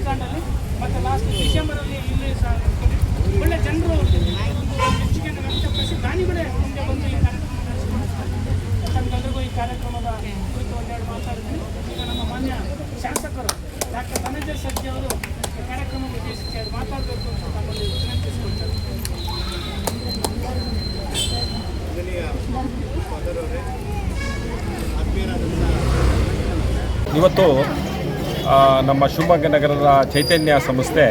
ಇಸ್ಕಾಂಡಲ್ಲಿ ಮತ್ತು ಲಾಸ್ಟ್ ಡಿಸೆಂಬರಲ್ಲಿ ಇಲ್ಲಿ ಸಹ ಒಳ್ಳೆ ಜನರು ಮೆಚ್ಚುಗೆಯನ್ನು ವ್ಯಕ್ತಪಡಿಸಿ ದಾನಿಗಳೇ ಮುಂದೆ ಬಂದು ಈ ಕಾರ್ಯಕ್ರಮ ನಡೆಸಿಕೊಡ್ತಾರೆ ತಮ್ಮೆಲ್ಲರಿಗೂ ಈ ಕಾರ್ಯಕ್ರಮದ ಕುರಿತು ಒಂದೆರಡು ಮಾತಾಡಿದ್ದೀನಿ ಈಗ ನಮ್ಮ ಮಾನ್ಯ ಶಾಸಕರು ಡಾಕ್ಟರ್ ಧನಂಜಯ ಸರ್ಜಿ ಅವರು ಈ ಕಾರ್ಯಕ್ರಮ ಉದ್ದೇಶಿಸಿ ಅದು ಮಾತಾಡಬೇಕು ಅಂತ ತಮ್ಮಲ್ಲಿ ವಿನಂತಿಸಿಕೊಳ್ತಾರೆ ಇವತ್ತು ನಮ್ಮ ಶಿವಮೊಗ್ಗ ನಗರದ ಚೈತನ್ಯ ಸಂಸ್ಥೆ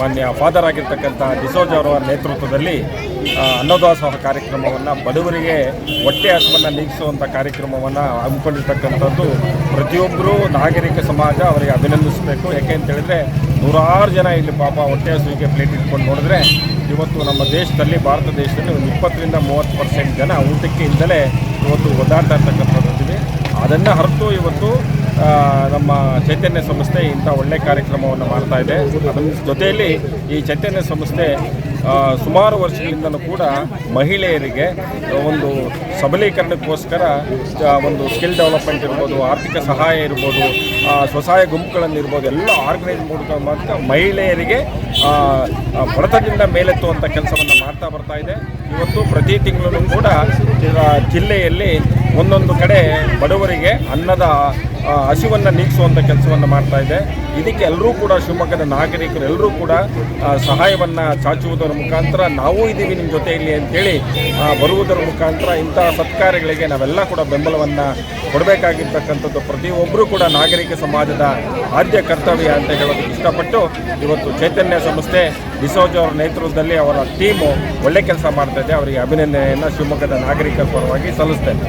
ಮಾನ್ಯ ಫಾದರ್ ಆಗಿರ್ತಕ್ಕಂಥ ಡಿಸೋಜ್ ಅವರ ನೇತೃತ್ವದಲ್ಲಿ ಅನ್ನದಾಸೋಹ ಕಾರ್ಯಕ್ರಮವನ್ನು ಬಡವರಿಗೆ ಹೊಟ್ಟೆ ಹಸುವನ್ನು ನೀಗಿಸುವಂಥ ಕಾರ್ಯಕ್ರಮವನ್ನು ಹಮ್ಮಿಕೊಂಡಿರ್ತಕ್ಕಂಥದ್ದು ಪ್ರತಿಯೊಬ್ಬರೂ ನಾಗರಿಕ ಸಮಾಜ ಅವರಿಗೆ ಅಭಿನಂದಿಸಬೇಕು. ಯಾಕೆ ಅಂತ ಹೇಳಿದ್ರೆ, ನೂರಾರು ಜನ ಇಲ್ಲಿ ಪಾಪ ಹೊಟ್ಟೆ ಹಸುವಿಗೆ ಪ್ಲೇಟ್ ಇಟ್ಕೊಂಡು ನೋಡಿದ್ರೆ, ಇವತ್ತು ನಮ್ಮ ದೇಶದಲ್ಲಿ, ಭಾರತ ದೇಶದಲ್ಲಿ ಒಂದು ಇಪ್ಪತ್ತರಿಂದ ಮೂವತ್ತು ಪರ್ಸೆಂಟ್ ಜನ ಊಟಕ್ಕೆ ಇಲ್ಲದಲೇ ಇವತ್ತು ಒದ್ದಾಡ್ತಾ ಇರ್ತಕ್ಕಂಥದ್ದು ಅದನ್ನು ಹೊರತು ಇವತ್ತು ನಮ್ಮ ಚೈತನ್ಯ ಸಂಸ್ಥೆ ಇಂಥ ಒಳ್ಳೆ ಕಾರ್ಯಕ್ರಮವನ್ನು ಮಾಡ್ತಾ ಇದೆ. ಅದರ ಜೊತೆಯಲ್ಲಿ ಈ ಚೈತನ್ಯ ಸಂಸ್ಥೆ ಸುಮಾರು ವರ್ಷಗಳಿಂದಲೂ ಕೂಡ ಮಹಿಳೆಯರಿಗೆ ಒಂದು ಸಬಲೀಕರಣಕ್ಕೋಸ್ಕರ ಒಂದು ಸ್ಕಿಲ್ ಡೆವಲಪ್ಮೆಂಟ್ ಇರ್ಬೋದು, ಆರ್ಥಿಕ ಸಹಾಯ ಇರ್ಬೋದು ಸ್ವಸಹಾಯ ಗುಂಪುಗಳನ್ನು ಇರ್ಬೋದು, ಎಲ್ಲ ಆರ್ಗನೈಸ್ ಮೂಲಕ ಮಾಡ್ತಾ ಮಹಿಳೆಯರಿಗೆ ಬಡತದಿಂದ ಮೇಲೆತ್ತುವಂಥ ಕೆಲಸವನ್ನು ಮಾಡ್ತಾ ಬರ್ತಾ ಇದೆ. ಇವತ್ತು ಪ್ರತಿ ತಿಂಗಳು ಕೂಡ ಜಿಲ್ಲೆಯಲ್ಲಿ ಒಂದೊಂದು ಕಡೆ ಬಡವರಿಗೆ ಅನ್ನದ ಹಸಿವನ್ನು ನೀಗಿಸುವಂಥ ಕೆಲಸವನ್ನು ಮಾಡ್ತಾ ಇದೆ. ಇದಕ್ಕೆ ಎಲ್ಲರೂ ಕೂಡ ಶಿವಮೊಗ್ಗದ ನಾಗರಿಕರು ಎಲ್ಲರೂ ಕೂಡ ಸಹಾಯವನ್ನು ಚಾಚುವುದರ ಮುಖಾಂತರ ನಾವು ಇದ್ದೀವಿ ನಿಮ್ಮ ಜೊತೆಯಲ್ಲಿ ಅಂತೇಳಿ ಬರುವುದರ ಮುಖಾಂತರ ಇಂತಹ ಸತ್ಕಾರ್ಯಗಳಿಗೆ ನಾವೆಲ್ಲ ಕೂಡ ಬೆಂಬಲವನ್ನು ಕೊಡಬೇಕಾಗಿರ್ತಕ್ಕಂಥದ್ದು. ಪ್ರತಿಯೊಬ್ಬರೂ ಕೂಡ ನಾಗರಿಕ ಸಮಾಜದ ಆದ್ಯ ಕರ್ತವ್ಯ ಅಂತ ಹೇಳೋದಕ್ಕೆ ಇಷ್ಟಪಟ್ಟು ಇವತ್ತು ಚೈತನ್ಯ ಸಂಸ್ಥೆ ಡಿಸೋಜ್ ಅವರ ನೇತೃತ್ವದಲ್ಲಿ ಅವರ ಟೀಮು ಒಳ್ಳೆ ಕೆಲಸ ಮಾಡ್ತಾ ಇದೆ. ಅವರಿಗೆ ಅಭಿನಂದನೆಯನ್ನು ಶಿವಮೊಗ್ಗದ ನಾಗರಿಕರ ಪರವಾಗಿ ಸಲ್ಲಿಸ್ತೇನೆ.